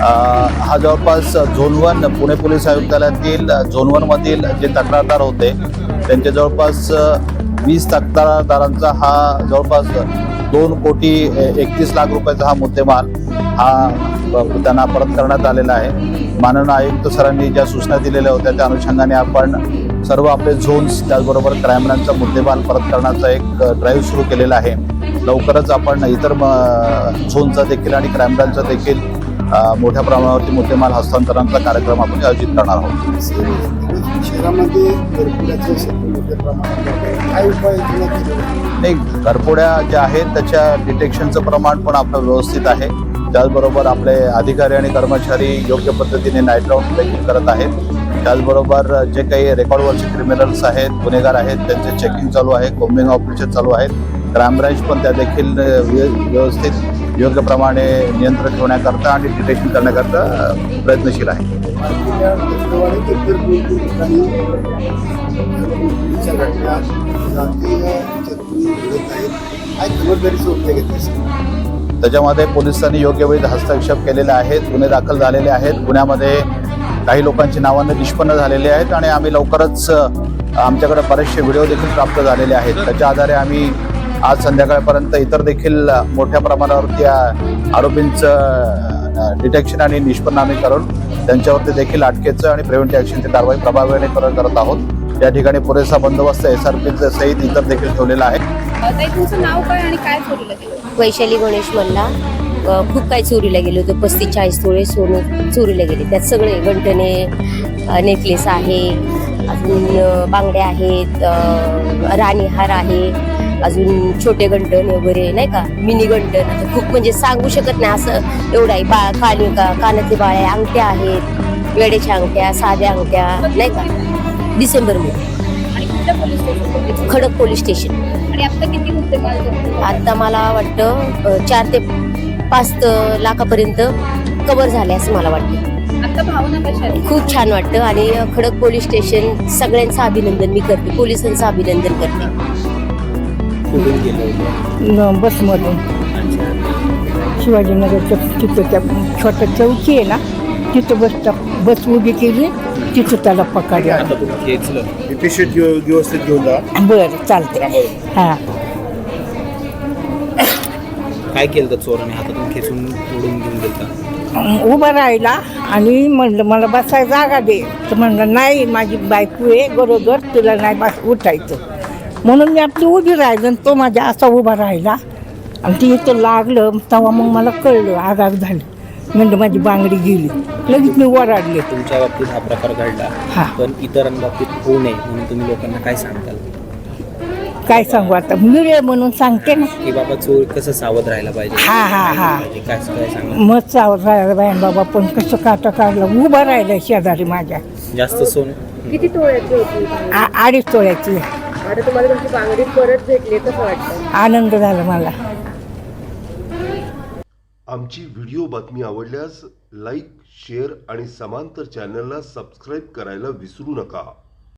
हा जवळपास zone one Pune police आयुक्तालयातील झोन वनमधील जे तक्रारदार होते त्यांचे जवळपास वीस तक्रारदारांचा हा जवळपास दोन कोटी एकतीस लाख रुपयाचा हा मुद्देमाल हा त्यांना परत करण्यात आलेला आहे. माननीय आयुक्त सरांनी ज्या सूचना दिलेल्या होत्या त्या अनुषंगाने आपण सर्व आपले झोन्स त्याचबरोबर क्राईम ब्रांचचा मुद्देमाल परत करण्याचा एक ड्राईव्ह सुरू केलेला आहे. लवकरच आपण इतर म- झोनचा देखील आणि क्राईम ब्रांचचा देखील मोठ्या प्रमाणावरती मुद्देमाल हस्तांतरणाचा कार्यक्रम आपण आयोजित करणार आहोत. शहरामध्ये मोठ्या प्रमाणात नाही घरपोड्या ज्या आहेत त्याच्या डिटेक्शनचं प्रमाण पण आपलं व्यवस्थित आहे. त्याचबरोबर आपले अधिकारी आणि कर्मचारी योग्य पद्धतीने नाईट राऊंड देखील करत आहेत. त्याचबरोबर जे काही रेकॉर्डवरचे क्रिमिनल्स आहेत गुन्हेगार आहेत त्यांचे चेकिंग चालू आहे कोम्बिंग ऑपरेशन चालू आहेत. क्राईम ब्रँच पण त्या देखील व्यवस्थित योग्य प्रमाणे नियंत्रण ठेवण्याकरता आणि डिटेक्शन करण्याकरता प्रयत्नशील आहे. त्याच्यामध्ये पोलिसांनी योग्य वेळी हस्तक्षेप केलेले आहेत गुन्हे दाखल झालेले आहेत. गुन्ह्यामध्ये काही लोकांची नावांना निष्पन्न झालेली आहेत आणि आम्ही लवकरच आमच्याकडे बरेचसे व्हिडिओ देखील प्राप्त झालेले आहेत. त्याच्या आधारे आम्ही आज संध्याकाळपर्यंत इतर देखील मोठ्या प्रमाणावरती या आरोपींचं डिटेक्शन आणि निष्पन्न आम्ही करून त्यांच्यावरती देखील अटकेचं आणि प्रिव्हेंटिव्ह ॲक्शनची कारवाई प्रभावीपणे करत करत आहोत. या ठिकाणी पुरेसा बंदोबस्त एस आर पीचं सहित इतर देखील ठेवलेला आहे. तुमचं नाव काय आणि काय वैशाली गणेश मल्ला खूप काही चोरीला गेले होते. पस्तीस चाळीस तोळे सोनं चोरीला गेले. त्यात सगळे गंटणे नेकलेस आहे अजून बांगड्या आहेत राणीहार आहे अजून छोटे गंटण वगैरे नाही का? मिनी गंटण आता खूप म्हणजे सांगू शकत नाही असं एवढं आहे. बा कानी का कानातले बाळे अंगठ्या आहेत वेड्याच्या अंगठ्या साध्या अंगठ्या नाही का? Police station Khadak police station. आणि आता मला वाटतं चार ते पाच लाखापर्यंत कव्हर झाले असं मला वाटतं. खूप छान वाटतं आणि खडक पोलीस स्टेशन सगळ्यांचं अभिनंदन मी करते. पोलिसांचं अभिनंदन करते. न बसमधून. शिवाजीनगरच्या तिथं त्या छोट्या चौकी आहे ना तिथं बस बस उभी केली तिथं त्याला पकडलं. पिशेट व्यवस्थित घेऊन जा. बरं चालतंय. हां. काय केलं तर चोराने? हातातून खेचून ओढून घेऊन गेलता? उभा राहिला आणि म्हणलं मला बसायला जागा दे. तर म्हणलं नाही माझी बायको आहे गरोदर तुला नाही बस उठायचं. म्हणून मी आपली उभी राहिलं आणि तो माझ्या असा उभा राहिला. आणि ती इथं लागलं तेव्हा मग मला कळलं आगाग झाली. म्हणजे माझी बांगडी गेली. लगेच मी वराडले तुमच्या बाबतीत हा प्रकार घडला. हा. पण इतरांबाबतीत होऊ नये म्हणून तुम्ही लोकांना काय सांगताल? काय सांगू आता? मिळे म्हणून सांगते ना. की बाबा चोर कसं सावध राहायला पाहिजे? हा, हा, हा. पाहिजे, काय काय सांगा. मग चावत राहिला बाई बाबा पण कसं काटा काढलं उभा राहिला शेजारी माझ्या. जास्त सोनं. किती तोळ्याची होती? आ- अडीच तोळ्याची. आता तुम्हाला तुमची बांगडी परत भेटली कसं वाटतं? आनंद झाला मला. आमची व्हिडिओ बातमी आवडल्यास लाईक शेअर आणि समांतर चॅनलला सबस्क्राईब करायला विसरू नका.